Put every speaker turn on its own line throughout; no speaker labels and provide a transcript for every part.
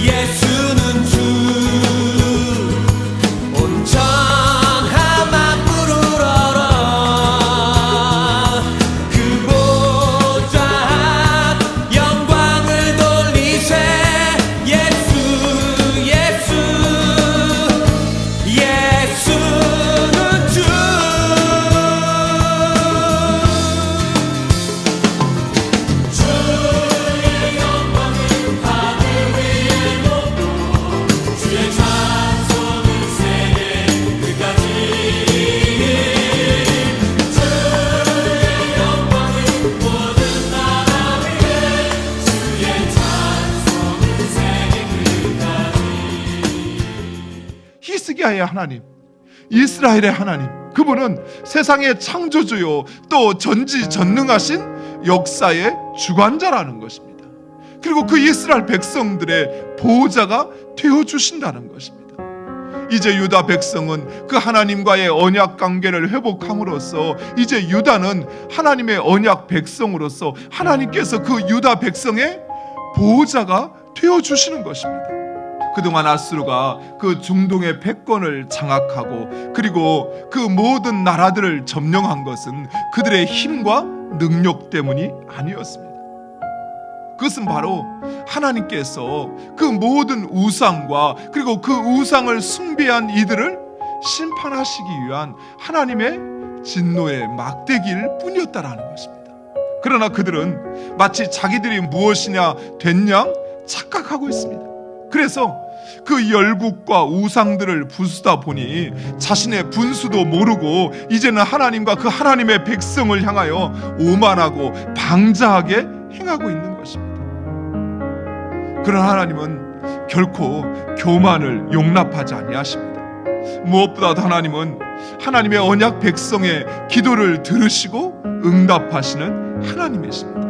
예수
히스기야의 하나님, 이스라엘의 하나님, 그분은 세상의 창조주요 또 전지 전능하신 역사의 주관자라는 것입니다. 그리고 그 이스라엘 백성들의 보호자가 되어 주신다는 것입니다. 이제 유다 백성은 그 하나님과의 언약 관계를 회복함으로써 이제 유다는 하나님의 언약 백성으로서 하나님께서 그 유다 백성의 보호자가 되어 주시는 것입니다. 그동안 아수르가 그 중동의 패권을 장악하고 그리고 그 모든 나라들을 점령한 것은 그들의 힘과 능력 때문이 아니었습니다. 그것은 바로 하나님께서 그 모든 우상과 그리고 그 우상을 숭배한 이들을 심판하시기 위한 하나님의 진노의 막대기일 뿐이었다라는 것입니다. 그러나 그들은 마치 자기들이 무엇이냐 됐냐 착각하고 있습니다. 그래서 그 열국과 우상들을 부수다 보니 자신의 분수도 모르고 이제는 하나님과 그 하나님의 백성을 향하여 오만하고 방자하게 행하고 있는 것입니다. 그러나 하나님은 결코 교만을 용납하지 아니하십니다. 무엇보다도 하나님은 하나님의 언약 백성의 기도를 들으시고 응답하시는 하나님이십니다.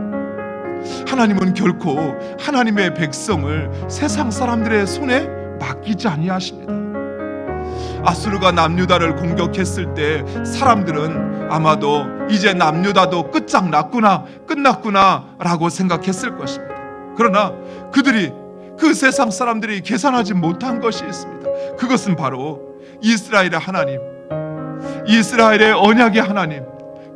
하나님은 결코 하나님의 백성을 세상 사람들의 손에 맡기지 아니하십니다. 아수르가 남유다를 공격했을 때 사람들은 아마도 이제 남유다도 끝장났구나, 끝났구나라고 생각했을 것입니다. 그러나 그들이 그 세상 사람들이 계산하지 못한 것이 있습니다. 그것은 바로 이스라엘의 하나님, 이스라엘의 언약의 하나님,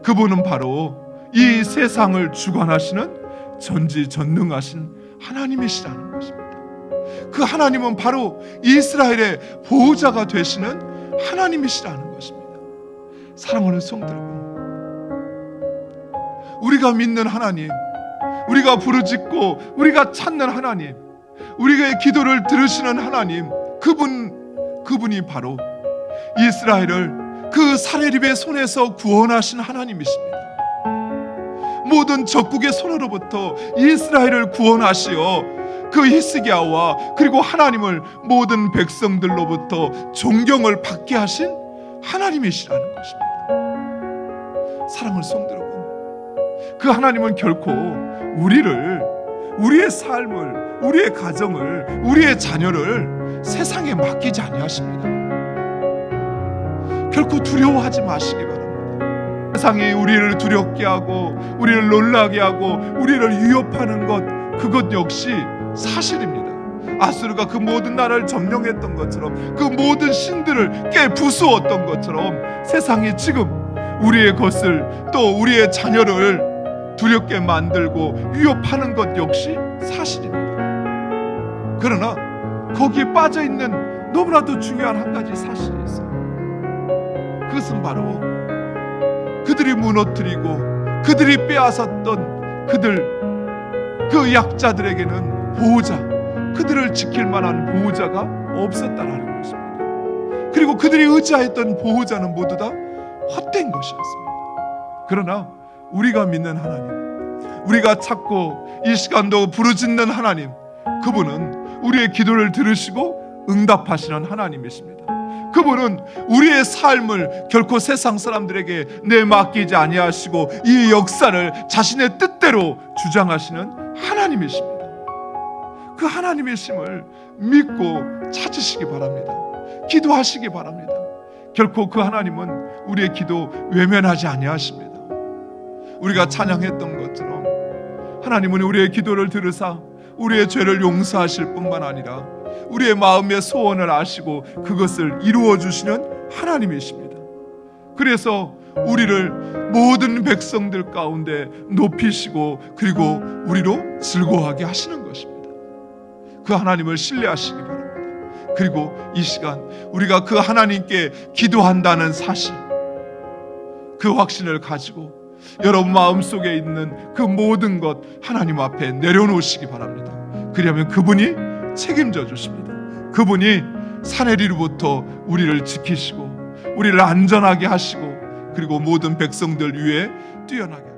그분은 바로 이 세상을 주관하시는 전지 전능하신 하나님이시라는 것입니다. 그 하나님은 바로 이스라엘의 보호자가 되시는 하나님이시라는 것입니다. 사랑하는 여러분, 우리가 믿는 하나님, 우리가 부르짖고 우리가 찾는 하나님, 우리의 기도를 들으시는 하나님, 그분 그분이 바로 이스라엘을 그 사레립의 손에서 구원하신 하나님이십니다. 모든 적국의 손으로부터 이스라엘을 구원하시어 그 히스기야와 그리고 하나님을 모든 백성들로부터 존경을 받게 하신 하나님이시라는 것입니다. 사랑을 성도 여러분, 그 하나님은 결코 우리를 우리의 삶을 우리의 가정을 우리의 자녀를 세상에 맡기지 아니하십니다. 결코 두려워하지 마시기 바랍니다. 세상이 우리를 두렵게 하고 우리를 놀라게 하고 우리를 위협하는 것 그것 역시 사실입니다. 아수르가 그 모든 나라를 점령했던 것처럼 그 모든 신들을 깨 부수었던 것처럼 세상이 지금 우리의 것을 또 우리의 자녀를 두렵게 만들고 위협하는 것 역시 사실입니다. 그러나 거기에 빠져 있는 너무나도 중요한 한 가지 사실이 있어요. 그것은 바로 그들이 무너뜨리고 그들이 빼앗았던 그들 그 약자들에게는 보호자 그들을 지킬 만한 보호자가 없었다라는 것입니다. 그리고 그들이 의지하였던 보호자는 모두 다 헛된 것이었습니다. 그러나 우리가 믿는 하나님, 우리가 찾고 이 시간도 부르짖는 하나님, 그분은 우리의 기도를 들으시고 응답하시는 하나님이십니다. 그분은 우리의 삶을 결코 세상 사람들에게 내맡기지 아니하시고 이 역사를 자신의 뜻대로 주장하시는 하나님이십니다. 그 하나님이심을 믿고 찾으시기 바랍니다. 기도하시기 바랍니다. 결코 그 하나님은 우리의 기도 외면하지 아니하십니다. 우리가 찬양했던 것처럼 하나님은 우리의 기도를 들으사 우리의 죄를 용서하실 뿐만 아니라 우리의 마음의 소원을 아시고 그것을 이루어 주시는 하나님이십니다. 그래서 우리를 모든 백성들 가운데 높이시고 그리고 우리로 즐거워하게 하시는 것입니다. 그 하나님을 신뢰하시기 바랍니다. 그리고 이 시간 우리가 그 하나님께 기도한다는 사실 그 확신을 가지고 여러분 마음속에 있는 그 모든 것 하나님 앞에 내려놓으시기 바랍니다. 그러면 그분이 책임져 주십니다. 그분이 사내리로부터 우리를 지키시고 우리를 안전하게 하시고 그리고 모든 백성들 위에 뛰어나게